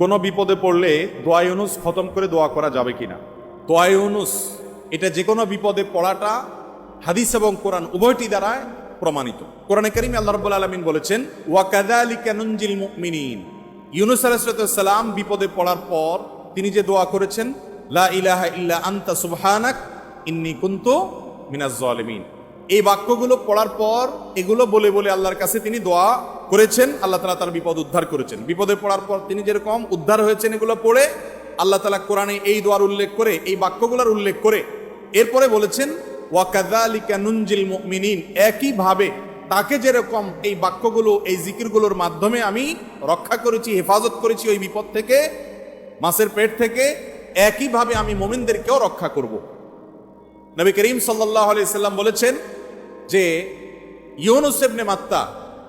কোনো বিপদে পড়লে দোয়া খতম করে দোয়া করা যাবে কিনা? দোয়া ইউনুস, এটা যে কোনো বিপদে পড়াটা হাদিস এবং কোরআন উভয়টি দ্বারায় প্রমাণিত। কোরআনে করিম আল্লাহ রাব্বুল আলামিন বলেছেন ওয়াকাদালিকা নুনজিল মুমিনিন। ইউনুস আলাইহিস সালাম বিপদে পড়ার পর তিনি যে দোয়া করেছেন, লা ইলাহা ইল্লা আন্তা সুবহানাক ইন্নী কুনতু মিনাজ এই বাক্যগুলো পড়ার পর এগুলো বলে বলে আল্লাহর কাছে তিনি দোয়া করেছেন, আল্লাহ তালা তার বিপদ উদ্ধার করেছেন। বিপদে পড়ার পর তিনি যেরকম উদ্ধার হয়েছেন এগুলো পড়ে, আল্লাহ তালা কোরআনে এই দোয়ার উল্লেখ করে, এই বাক্যগুলোর উল্লেখ করে, এরপরে বলেছেন ওয়াকাদালিকা নুনজিল মুমিনিন একইভাবে তাকে যেরকম এই বাক্যগুলো, এই জিকিরগুলোর মাধ্যমে আমি রক্ষা করেছি, হেফাজত করেছি ওই বিপদ থেকে, মাছের পেট থেকে, একইভাবে আমি মোমিনদেরকেও রক্ষা করব। নবী করিম সাল্লাহ সাল্লাম বলেছেন যে ইউনুসেবনে মাত্তা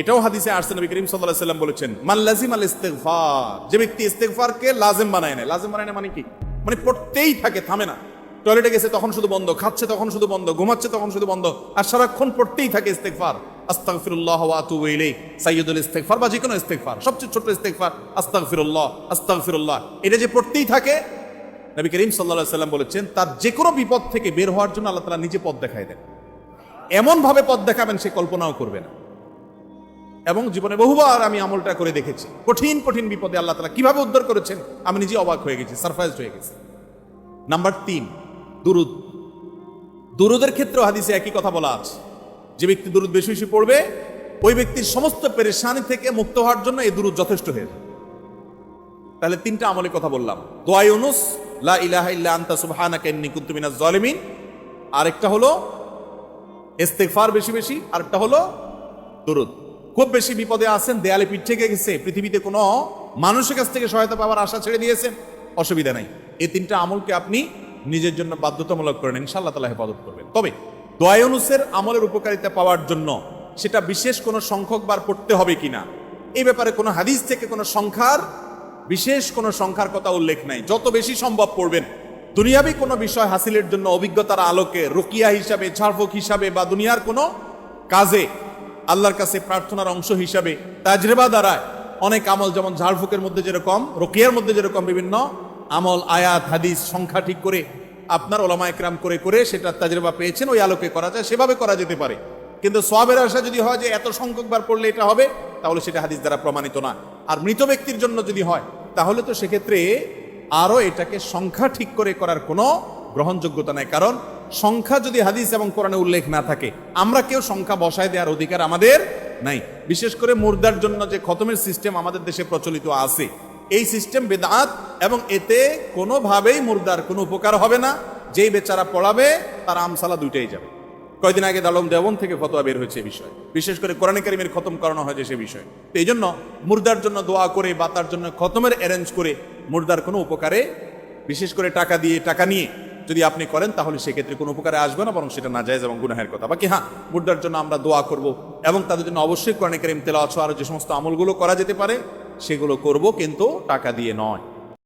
এটাও হাদিসে আসছে, নবী করিম আলাইহি সাল্লাম বলেছেন, মান লাজিম আল ইস্তেগফার যে ব্যক্তি ইস্তেগফারকে লাজিম বানায় না লাজিম বানায় না মানে কি? মানে পড়তেই থাকে, থামে না। টয়লেটে গেছে তখন শুধু বন্ধ, খাচ্ছে তখন শুধু বন্ধ, ঘুমাচ্ছে তখন শুধু বন্ধ, আর সারাক্ষণ পড়তেই থাকে ইস্তেগফার। আস্তাগফিরুল্লাহ ওয়া আতুবু ইলাইহি। সাইয়্যিদুল ইস্তেগফার বা যে কোনো ইস্তেগফার, সবচেয়ে ছোট ইস্তেগফার, আস্তাগফিরুল্লাহ আস্তাগফিরুল্লাহ। এটা যে পড়তেই থাকে, নবী করিম সাল্লাল্লাহু আলাইহি বলেছেন, তার যে কোনো বিপদ থেকে বের হওয়ার জন্য আল্লাহ তাআলা নিজে পথ দেখায় দেন। এমন ভাবে পথ দেখাবেন সে কল্পনাও করবে না। এবং জীবনে বহুবার আমি আমলটা করে দেখেছি। কঠিন কঠিন বিপদে আল্লাহ তালা কীভাবে উদ্ধার করেছেন, আমি নিজে অবাক হয়ে গেছি সারপ্রাইজ হয়ে গেছি। নাম্বার তিন, দুরুদ। দুরুদের ক্ষেত্রেও হাদিসে একই কথা বলা আছে। যে ব্যক্তি দুরুদ বেশি বেশি পড়বে, ওই ব্যক্তির সমস্ত পেরেশানি থেকে মুক্ত হওয়ার জন্য এই দুরুদ যথেষ্ট হয়ে। তাহলে তিনটা আমলের কথা বললাম। দোয়া লা ইলাহা ইল্লা আনতা সুবহানাকা ইন্নী কুনতু মিনাজ জালিমিন। আরেকটা হলো, ইস্তেগফার বেশি বেশি, আরেকটা হলো, দরুদ। খুব বেশি বিপদে আছেন, দেয়ালে পিঠ থেকে গেছে, পৃথিবীতে কোনো মানুষের কাছ থেকে সহায়তা পাওয়ার আশা ছেড়ে দিয়েছেন, অসুবিধা নাই। এই তিনটা আমলকে আপনি নিজের জন্য বাধ্যতামূলক করেন, ইনশাআল্লাহ তালা হেফাজত করবেন। তবে দয়ানুসের আমলের উপকারিতা পাওয়ার জন্য সেটা বিশেষ কোনো সংখ্যক বার পড়তে হবে কিনা এই ব্যাপারে কোনো হাদিস থেকে কোনো সংখ্যার, বিশেষ কোনো সংখ্যার কথা উল্লেখ নাই। যত বেশি সম্ভব পড়বেন। দুনিয়াবি কোনো বিষয় হাসিলের জন্য অভিজ্ঞতার আলোকে রুকিয়া হিসাবে, ঝাড়ফুক হিসাবে বা দুনিয়ার কোনো কাজে আল্লাহর কাছে প্রার্থনার অংশ হিসাবে তাজরেবা দ্বারায় অনেক আমল যেমন ঝাড়ফুকের মধ্যে যেরকম, রোকিয়ার মধ্যে যেরকম বিভিন্ন আমল, আয়াত, হাদিস, সংখ্যা ঠিক করে আপনার ওলামা একরাম করে করে সেটা তাজরেবা পেয়েছেন, ওই আলোকে করা যায়, সেভাবে করা যেতে পারে। কিন্তু সবের আশা যদি হয় যে এত সংখ্যক বার পড়লে এটা হবে, তাহলে সেটা হাদিস দ্বারা প্রমাণিত না। আর মৃত ব্যক্তির জন্য যদি হয়, তাহলে তো সেক্ষেত্রে আরও এটাকে সংখ্যা ঠিক করে করার কোনো গ্রহণযোগ্যতা নাই। কারণ সংখ্যা যদি হাদিস এবং কোরআনে উল্লেখ না থাকে, আমরা কেউ সংখ্যা বসায় দেওয়ার অধিকার আমাদের নাই। বিশেষ করে মুর্দার জন্য যে খতমের সিস্টেম আমাদের দেশে প্রচলিত আছে, এই সিস্টেম বেদাত এবং এতে কোনোভাবেই মুর্দার কোনো উপকার হবে না। যেই বেচারা পড়াবে, তার আমসালা দুইটাই যাবে। কয়েকদিন আগে দালম দেবন থেকে ফতোয়া বের হয়েছে বিষয়। বিশেষ করে কোরআন কারিমের খতম করানো হয়েছে সে বিষয়। তো এই জন্য মুর্দার জন্য দোয়া করে বা তার জন্য খতমের অ্যারেঞ্জ করে মুর্দার কোনো উপকারে, বিশেষ করে টাকা দিয়ে, টাকা নিয়ে যদি আপনি করেন, তাহলে সেক্ষেত্রে কোনো উপকারে আসবে না, বরং সেটা না যায় এবং গুনাহের কথা। বাকি হ্যাঁ মুদ্রার জন্য আমরা দোয়া করব এবং তাদের জন্য অবশ্যই কোরআন কারিম তেলা আরও যে সমস্ত আমলগুলো করা যেতে পারে, সেগুলো করব, কিন্তু টাকা দিয়ে নয়।